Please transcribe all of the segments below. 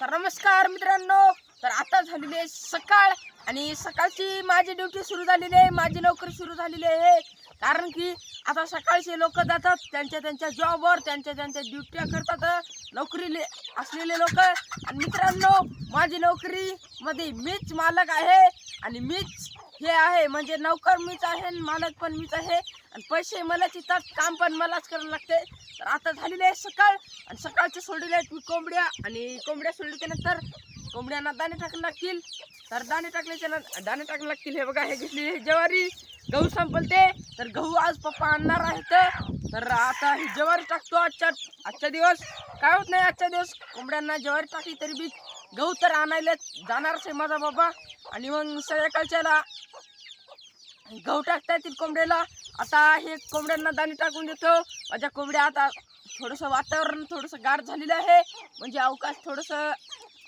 तर नमस्कार मित्रांनो तर आता झालेली आहे सकाळ आणि सकाळची माझी ड्युटी सुरू झालेली आहे माझी नोकरी सुरू झालेली आहे. कारण की आता सकाळचे लोक जातात त्यांच्या त्यांच्या जॉबवर त्यांच्या त्यांच्या ड्युट्या करतात नोकरी असलेले लोक. आणि मित्रांनो माझी नोकरीमध्ये मीच मालक आहे आणि मीच हे आहे म्हणजे नोकर मीच आहे मालक पण मीच आहे. आणि पैसे मलाच येतात काम पण मलाच करायला लागते. तर आता झालेले आहे सकाळ आणि सकाळचे सोडलेले आहेत मी कोंबड्या. आणि कोंबड्या सोडल्याच्या कोंबड्यांना दाणे टाकायला लागतील. तर दाणे टाकल्याच्या दाणे टाकायला लागतील हे बघा हे घेतलेली ज्वारी. गहू संपलते. तर गहू आज पप्पा आणणार आहेत. तर आता ही ज्वारी टाकतो आजच्या आजचा दिवस. काय होत नाही आजच्या दिवस? कोंबड्यांना ज्वारी टाकली तरी बी गहू तर आणायला जाणारच आहे माझा बाबा. आणि मग संध्याकाळच्याला गहू टाकता येतील कोंबड्याला. आता हे कोंबड्यांना दाणे टाकून देतो. माझ्या कोंबड्या आता थोडंसं वातावरण थोडंसं गार झालेलं आहे. म्हणजे अवकाश थोडंसं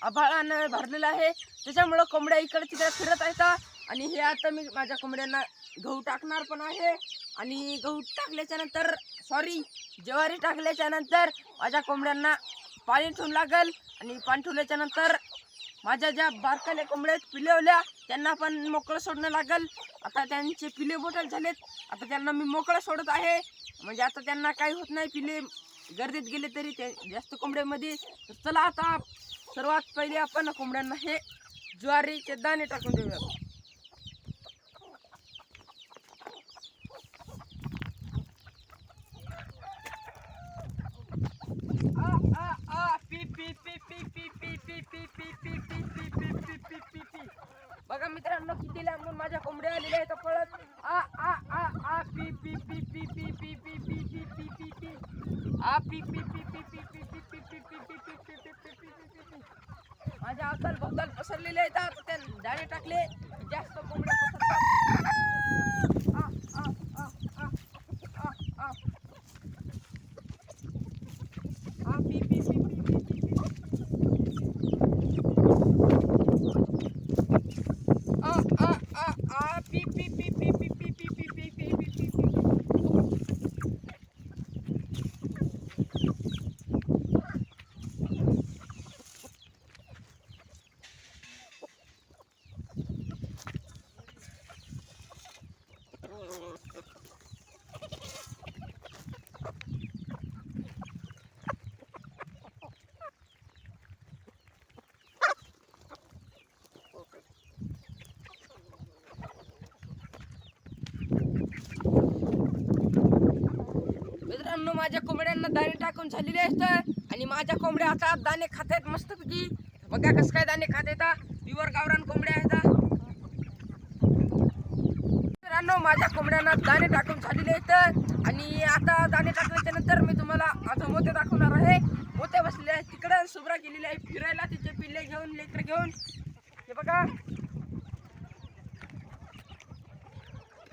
आभाळानं भरलेलं आहे. त्याच्यामुळं कोंबड्या इकडे तिकडे फिरत आहेत. आणि हे आता मी माझ्या कोंबड्यांना गहू टाकणार पण आहे. आणि गहू टाकल्याच्या नंतर सॉरी ज्वारी टाकल्याच्या नंतर माझ्या कोंबड्यांना पाणी ठेवून लागेल. आणि पाणी ठेवल्याच्या नंतर माझ्या ज्या बारकाल्या कोंबड्या आहेत पिलेवल्या त्यांना पण मोकळं सोडणं लागल. आता त्यांचे पिले बोटल झालेत. आता त्यांना मी मोकळं सोडत आहे. म्हणजे आता त्यांना काही होत नाही पिले गर्दीत गेले तरी ते जास्त कोंबड्यामध्ये. चला आता सर्वात पहिले आपण कोंबड्यांना हे ज्वारीचे दाणे टाकून देऊया अवताल भोवताल पसरलेले आहेत. आता त्या दाणे टाकले. जास्त कोंबड्या पसरतात. मित्रांनो माझ्या कोंबड्यांना दाणे टाकून झालेले आहेत आणि माझ्या कोंबड्या आता दाणे खात आहेत मस्तपैकी. बघा कसं काय दाणे खात आहेत प्युअर गावरान कोंबड्या आहेत मित्रांनो माझ्या कोंबड्यांना दाणे टाकून झालेले आहेत आणि आता दाणे टाकल्याच्या नंतर मी तुम्हाला माझं मोते दाखवणार आहे. मोते बसलेले आहेत तिकडं. सुब्रा गेलेली आहे फिरायला. तिचे पिल्ले घेऊन लेकर घेऊन. हे बघा.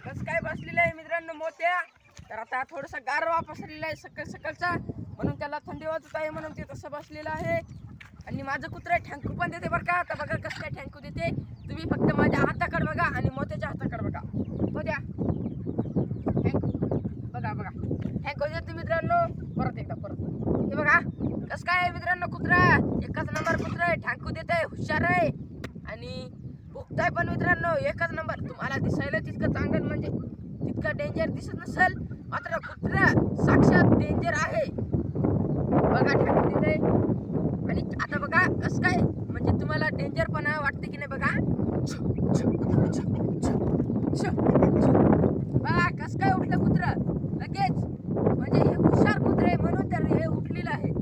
कसं काय बसलेलं आहे मित्रांनो मोत्या. तर आता थोडंसं गारवा पसरलेला आहे सकाळ सकाळचा. म्हणून त्याला थंडी वाजत आहे म्हणून ते तसं बसलेलं आहे. आणि माझं कुत्रं ठँकू पण देते बरं का. आता बघा कसं काय ठँकू देते. तुम्ही फक्त माझ्या हाताकडे बघा आणि मोत्याच्या हाताकडे बघा. हो द्या. थँकू बघा बघा. थँकू देते मित्रांनो. परत एकदा परत. हे बघा कसं काय मित्रांनो कुत्रा? एकाच नंबर कुत्रा आहे ठँकू देत आहे हुशार आहे. आणि भुकताय पण मित्रांनो एकच नंबर. तुम्हाला दिसायला तितकं चांगलं म्हणजे तितकं डेंजर दिसत नसेल. मात्र कुत्रा साक्षात डेंजर आहे. बघा ठाकून आणि आता बघा कसं काय? म्हणजे तुम्हाला डेंजर पण वाटते की नाही बघा बघा कसं काय उठलं कुत्र लगेच म्हणजे हे हुशार कुत्रे आहे म्हणून तर हे उठलेलं आहे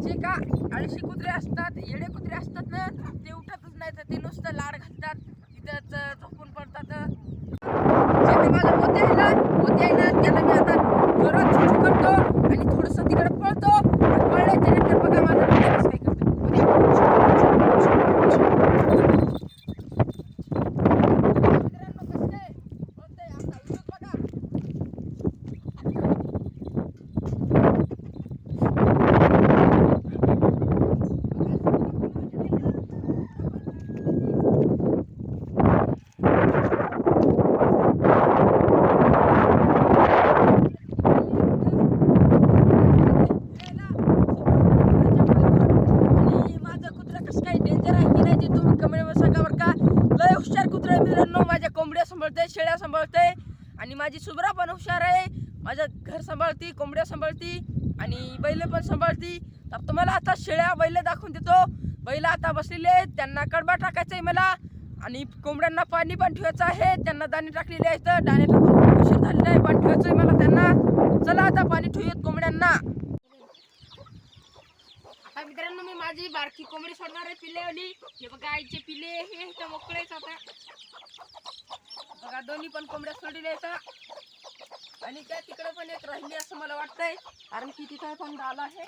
जे का आळशी कुत्रे असतात येडे कुत्रे असतात ना ते उठतच नाही तर ते नुसतं लाड घालतात तिथंच झोपून पडतात जे का माझं मोते आहे ना मोते आहे ना त्याला मी आता जोरात छुछू करतो आणि थोडंसं तिकडे पळतो आणि पळल्याच्या नंतर बघा माझं मोते कसं काय करतो मित्रांनो कसं काय पळतंय आता इथं बघा आणि माझी सुब्रा पण हुशार आहे. माझं घर सांभाळती कोंबड्या सांभाळती आणि बैल पण सांभाळती. तर तुम्हाला आता शेळ्या बैल दाखवून देतो. बैल आता बसलेले आहेत. त्यांना कडबा टाकायचा आहे मला. आणि कोंबड्यांना पाणी पण ठेवायचं आहे. त्यांना दाणे टाकलेले आहेत. दाणे टाकून उशीर झालेला आहे. पाणी ठेवायचं आहे मला त्यांना. चला आता पाणी ठेवूयात कोंबड्यांना. आता मित्रांनो मी माझी बारकी कोंबडी सोडणार आहे पिल्लेवाली. हे बघा आईचे पिले हे इथं मोकळे आता. बघा दोन्ही पण कोंबड्या सोडून येतात आणि त्या तिकडे पण एक राहिली असं मला वाटतंय. कारण की तिथं पण आला आहे.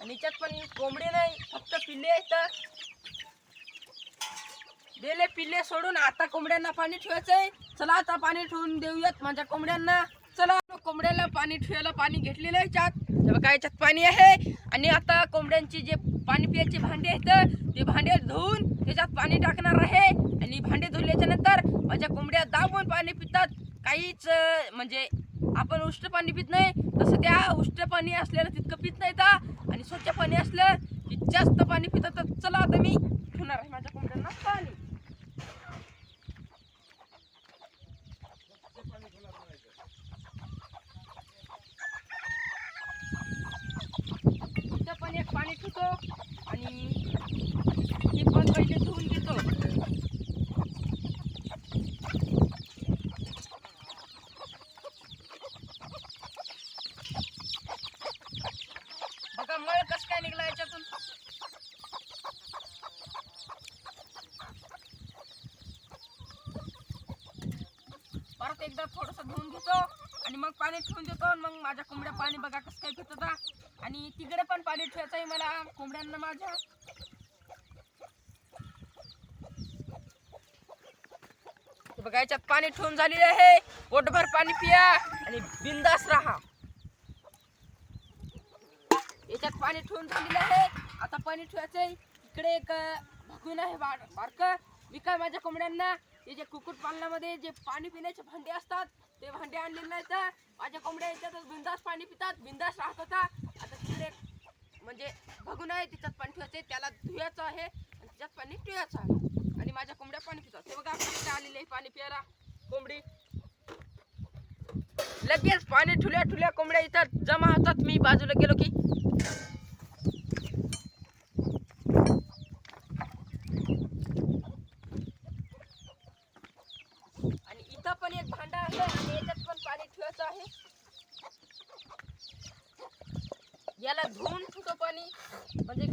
आणि त्यात पण कोंबडी नाही फक्त पिल्ले आहेत दिले पिल्ले सोडून आता कोंबड्यांना पाणी ठेवायचंय. चला आता पाणी ठेवून देऊयात माझ्या कोंबड्यांना. चला कोंबड्याला पाणी ठेवायला पाणी घेतलेलं आहे याच्यात. काय बघा याच्यात पाणी आहे? आणि आता कोंबड्यांची जे पाणी प्यायचे भांडे आहेत ते भांडे धुवून त्याच्यात पाणी टाकणार आहे. आणि भांडे धुल्याच्या नंतर माझ्या कोंबड्या दाबून पाणी पितात. काहीच म्हणजे आपण उष्ट पाणी पित नाही तसं त्या उष्ट पाणी असलेलं तितकं पित नाही का आणि स्वच्छ पाणी असलं की जास्त पाणी पितात तर चला आता मी ठेवणार आहे माझ्या कोंबड्यांना पाणी इथं पण एक पाणी ठेवतो आणि ही पण पहिले धुवून घेतो. बघा मळ कस काय निघला याच्यातून. परत एकदा थोडस धुवून घेतो आणि मग पाणी ठेवून देतो. मग माझ्या कोंबड्या पाणी बघा कसं काय पितात आणि तिकडे पण पाणी ठेवायचंय मला कोंबड्यांना माझ्या. गायच्यात याच्यात पाणी ठेवून झालेले आहे. पोटभर पाणी पिया आणि बिंदास राहा. याच्यात पाणी ठेवून झालेलं आहे. आता पाणी ठेवायचं आहे. इकडे एक भगून आहे बार बारक मी काय माझ्या कोंबड्यांना हे जे कुक्कुट पालनामध्ये जे पाणी पिण्याचे भांडे असतात ते भांडे आणलेले आहेत माझ्या कोंबड्या याच्यातच बिंदास पाणी पितात बिंदास राहत होता. आता तिकडे म्हणजे भगून आहे तिच्यात पाणी ठेवायचं आहे. त्याला धुयाचं आहे आणि त्याच्यात पाणी पिवायचं आहे. आणि माझ्या कोंबड्या पाणी पितात ते बघा आपल्याकडे आलेले पाणी प्यायला. कोंबडी. लगेच पाणी ठुल्या ठुल्या कोंबड्या इथं जमा होतात. मी बाजूला गेलो की. आणि इथं पण एक भांडा आहे आणि याच्यात पण पाणी ठेवायचं आहे. याला धुवून ठेवतो पाणी. म्हणजे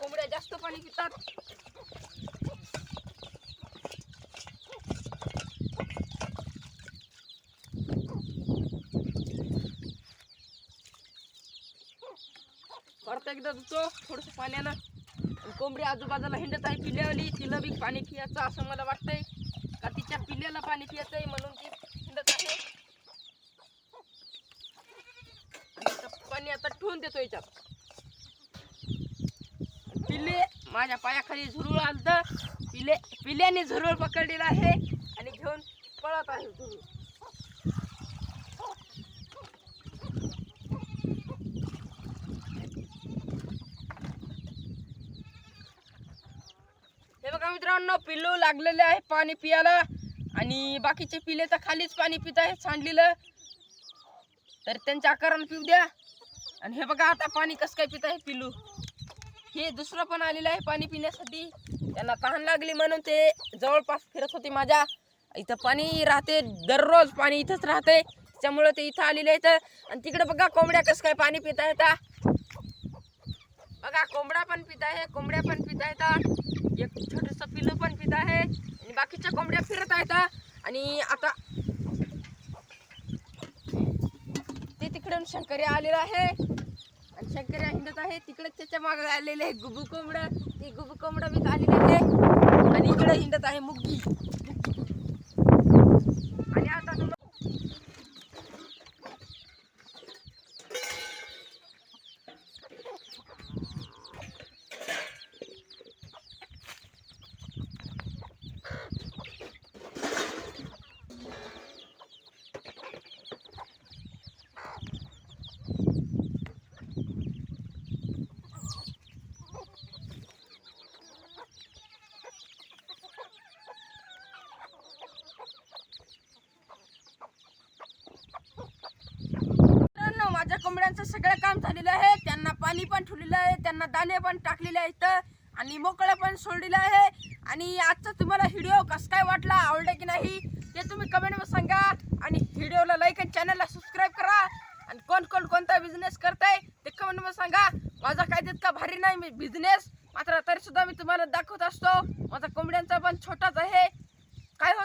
कोंबड्या जास्त पाणी पितात. परत एकदा धुतो थोडस पाण्यानं. कोंबडी आजूबाजूला हिंडत आहे पिल्यावाली तिला बी पाणी पियाचं असं मला वाटतंय. का तिच्या पिल्याला पाणी पियाचं आहे म्हणून ती हिंडत आहे. पाणी आता ठेवून देतो याच्यात पिल्ले माझ्या पायाखाली झुरळ आलत. पिले पिल्याने झुरळ पकडलेला आहे. आणि घेऊन पळत आहे झुरूळ. बघा मित्रांनो पिल्लू लागलेले आहे पाणी पियाला. आणि बाकीचे पिले तर खालीच पाणी पित आहे सांडलेलं. तर त्यांच्या आकारानं पिऊ द्या. आणि हे बघा आता पाणी कसं काय पित आहे पिल्लू. हे दुसरं पण आलेलं आहे पाणी पिण्यासाठी. त्यांना तहान लागली म्हणून ते जवळपास फिरत होते माझ्या. इथं पाणी राहते दररोज पाणी इथंच राहते. त्यामुळे ते इथं आलेले आहेत. आणि तिकडे बघा कोंबड्या कसं काय पाणी पित आहेत. बघा कोंबडा पण पित आहे कोंबड्या पण पित आहेत. एक छोटस पिल्लू पण पित आहे. आणि बाकीच्या कोंबड्या फिरत आहेत आणि आता ते तिकडून शंकर्या आलेलं आहे. आणि शंकरी हिंडत आहे. तिकडे त्याच्यामागे आलेले आहे गुबू कोंबड. ती गुबू कोंबडा बी आलेले आहे. आणि इकडे हिंडत आहे मुग्गी. पण ठेवलेलं आहे त्यांना दाणे पण टाकलेले आहेत आणि मोकळं पण सोडलेलं आहे. आणि आजचा तुम्हाला व्हिडिओ कसं काय वाटला आवडला की नाही ते तुम्ही कमेंटमध्ये सांगा. आणि व्हिडिओला लाईक आणि चॅनलला सबस्क्राईब करा. आणि कोण कोण कोणता बिझनेस करताय ते कमेंटमध्ये सांगा. माझा काय तितका भारी नाही मी बिझनेस मात्र तरीसुद्धा मी तुम्हाला दाखवत असतो. माझा कोंबड्यांचा पण छोटाच आहे.